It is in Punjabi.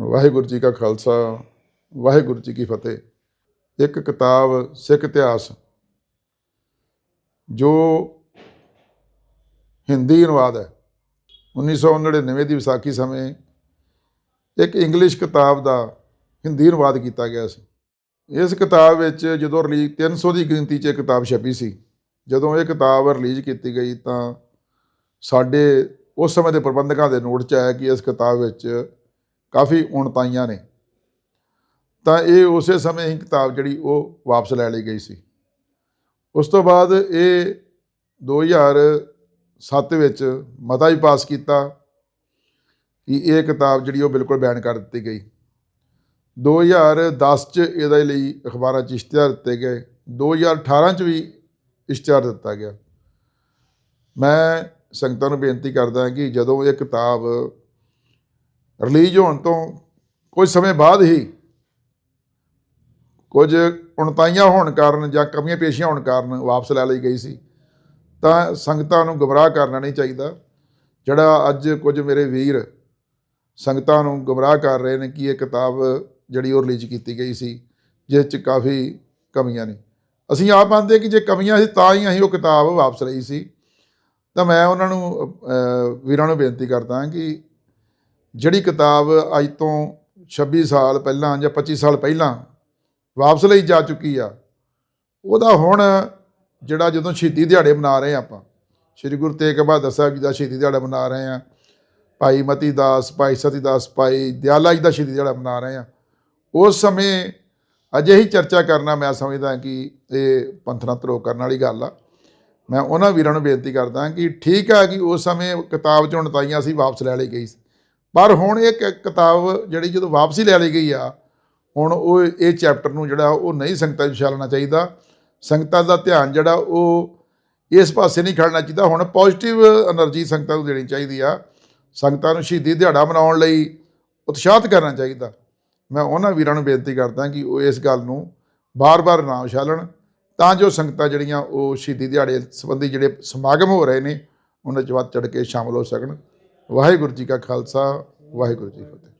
ਵਾਹਿਗੁਰੂ ਜੀ ਕਾ ਖਾਲਸਾ, ਵਾਹਿਗੁਰੂ ਜੀ ਕੀ ਫਤਿਹ। ਇੱਕ ਕਿਤਾਬ, ਸਿੱਖ ਇਤਿਹਾਸ, ਜੋ ਹਿੰਦੀ ਅਨੁਵਾਦ ਹੈ। 1999 ਦੀ ਵਿਸਾਖੀ ਸਮੇਂ ਇੱਕ ਇੰਗਲਿਸ਼ ਕਿਤਾਬ ਦਾ ਹਿੰਦੀ ਅਨੁਵਾਦ ਕੀਤਾ ਗਿਆ ਸੀ। ਇਸ ਕਿਤਾਬ ਵਿੱਚ ਜਦੋਂ ਰਿਲੀਜ਼ 300 ਦੀ ਗਿਣਤੀ 'ਚ ਇਹ ਕਿਤਾਬ ਛਪੀ ਸੀ, ਜਦੋਂ ਇਹ ਕਿਤਾਬ ਰਿਲੀਜ਼ ਕੀਤੀ ਗਈ ਤਾਂ ਸਾਡੇ ਉਸ ਸਮੇਂ ਦੇ ਪ੍ਰਬੰਧਕਾਂ ਦੇ ਨੋਟ 'ਚ ਆਇਆ ਕਿ ਇਸ ਕਿਤਾਬ ਵਿੱਚ ਕਾਫੀ ਉਣਤਾਈਆਂ ਨੇ। ਤਾਂ ਇਹ ਉਸੇ ਸਮੇਂ ਹੀ ਕਿਤਾਬ ਜਿਹੜੀ ਉਹ ਵਾਪਸ ਲੈ ਲਈ ਗਈ ਸੀ। ਉਸ ਤੋਂ ਬਾਅਦ ਇਹ 2007 ਵਿੱਚ ਮਤਾ ਹੀ ਪਾਸ ਕੀਤਾ ਕਿ ਇਹ ਕਿਤਾਬ ਜਿਹੜੀ ਉਹ ਬਿਲਕੁਲ ਬੈਨ ਕਰ ਦਿੱਤੀ ਗਈ। 2010 ਚ ਇਹਦੇ ਲਈ ਅਖਬਾਰਾਂ 'ਚ ਇਸ਼ਤਿਹਾਰ ਦਿੱਤੇ ਗਏ। 2018 ਚ ਵੀ ਇਸ਼ਤਿਹਾਰ ਦਿੱਤਾ ਗਿਆ। ਮੈਂ ਸੰਗਤਾਂ ਨੂੰ ਬੇਨਤੀ ਕਰਦਾ ਕਿ ਜਦੋਂ ਇਹ ਕਿਤਾਬ ਰਿਲੀਜ਼ ਹੋਣ ਤੋਂ ਕੁਝ ਸਮੇਂ ਬਾਅਦ ਹੀ ਕੁਝ ਉਣਤਾਈਆਂ ਹੋਣ ਕਾਰਨ ਜਾਂ ਕਮੀਆਂ ਪੇਸ਼ੀਆਂ ਹੋਣ ਕਾਰਨ ਵਾਪਸ ਲੈ ਲਈ ਗਈ ਸੀ, ਤਾਂ ਸੰਗਤਾਂ ਨੂੰ ਗਮਰਾਹ ਕਰਨਾ ਨਹੀਂ ਚਾਹੀਦਾ। ਜਿਹੜਾ ਅੱਜ ਕੁਝ ਮੇਰੇ ਵੀਰ ਸੰਗਤਾਂ ਨੂੰ ਗੁੰਮਰਾਹ ਕਰ ਰਹੇ ਨੇ ਕਿ ਇਹ ਕਿਤਾਬ ਜਿਹੜੀ ਉਹ ਰਿਲੀਜ਼ ਕੀਤੀ ਗਈ ਸੀ, ਜਿਸ 'ਚ ਕਾਫੀ ਕਮੀਆਂ ਨੇ। ਅਸੀਂ ਆਪ ਮੰਨਦੇ ਕਿ ਜੇ ਕਮੀਆਂ ਸੀ ਤਾਂ ਹੀ ਅਸੀਂ ਉਹ ਕਿਤਾਬ ਵਾਪਸ ਲਈ ਸੀ। ਤਾਂ ਮੈਂ ਉਹਨਾਂ ਨੂੰ ਵੀਰਾਂ ਨੂੰ ਬੇਨਤੀ ਕਰਦਾ ਕਿ ਜਿਹੜੀ ਕਿਤਾਬ ਅੱਜ ਤੋਂ 26 ਸਾਲ ਪਹਿਲਾਂ ਜਾਂ 25 ਸਾਲ ਪਹਿਲਾਂ ਵਾਪਸ ਲਈ ਜਾ ਚੁੱਕੀ ਆ, ਉਹਦਾ ਹੁਣ ਜਿਹੜਾ ਜਦੋਂ ਸ਼ਹੀਦੀ ਦਿਹਾੜੇ ਮਨਾ ਰਹੇ ਹਾਂ ਆਪਾਂ, ਸ੍ਰੀ ਗੁਰੂ ਤੇਗ ਬਹਾਦਰ ਸਾਹਿਬ ਜੀ ਦਾ ਸ਼ਹੀਦੀ ਦਿਹਾੜਾ ਮਨਾ ਰਹੇ ਹਾਂ, ਭਾਈ ਮਤੀ ਦਾਸ, ਭਾਈ ਸਤੀ ਦਾਸ, ਭਾਈ ਦਿਆਲਾ ਜੀ ਦਾ ਸ਼ਹੀਦੀ ਦਿਹਾੜਾ ਮਨਾ ਰਹੇ ਹਾਂ, ਉਸ ਸਮੇਂ ਅਜੇ ਹੀ ਚਰਚਾ ਕਰਨਾ ਮੈਂ ਸਮਝਦਾ ਕਿ ਇਹ ਪੰਥਨਾ ਧਰੋ ਕਰਨ ਵਾਲੀ ਗੱਲ ਆ। ਮੈਂ ਉਹਨਾਂ ਵੀਰਾਂ ਨੂੰ ਬੇਨਤੀ ਕਰਦਾ ਕਿ ਠੀਕ ਆ ਕਿ ਉਸ ਸਮੇਂ ਕਿਤਾਬ ਚ ਉਣਤਾਈਆਂ ਸੀ ਵਾਪਸ ਲੈ ਲਈ ਗਈ ਸੀ। ਪਰ ਹੁਣ ਇਹ ਕਿਤਾਬ ਜਿਹੜੀ ਜਦੋਂ ਵਾਪਸੀ ਲੈ ਲਈ ਗਈ ਆ, ਹੁਣ ਉਹ ਇਹ ਚੈਪਟਰ ਨੂੰ ਜਿਹੜਾ ਉਹ ਨਹੀਂ ਸੰਗਤਾਂ ਵਿੱਚ ਛਾਲਣਾ ਚਾਹੀਦਾ। ਸੰਗਤਾਂ ਦਾ ਧਿਆਨ ਜਿਹੜਾ ਉਹ ਇਸ ਪਾਸੇ ਨਹੀਂ ਖੜਨਾ ਚਾਹੀਦਾ। ਹੁਣ ਪੋਜ਼ਿਟਿਵ એનર્ਜੀ ਸੰਗਤਾਂ ਨੂੰ ਦੇਣੀ ਚਾਹੀਦੀ ਆ। ਸੰਗਤਾਂ ਨੂੰ ਸ਼ਹੀਦੀ ਦਿਹਾੜਾ ਮਨਾਉਣ ਲਈ ਉਤਸ਼ਾਹਿਤ ਕਰਨਾ ਚਾਹੀਦਾ। ਮੈਂ ਉਹਨਾਂ ਵੀਰਾਂ ਨੂੰ ਬੇਨਤੀ ਕਰਦਾ ਕਿ ਉਹ ਇਸ ਗੱਲ ਨੂੰ ਬਾਰ-ਬਾਰ ਨਾ ਉਛਾਲਣ, ਤਾਂ ਜੋ ਸੰਗਤਾਂ ਜਿਹੜੀਆਂ ਉਹ ਸ਼ਹੀਦੀ ਦਿਹਾੜੇ ਸੰਬੰਧੀ ਜਿਹੜੇ ਸਮਾਗਮ ਹੋ ਰਹੇ ਨੇ, ਉਹਨਾਂ 'ਚ ਵੱਧ ਚੜ ਕੇ ਸ਼ਾਮਲ ਹੋ ਸਕਣ। ਵਾਹਿਗੁਰੂ ਜੀ ਕਾ ਖਾਲਸਾ ਵਾਹਿਗੁਰੂ ਜੀ ਫਤਿਹ।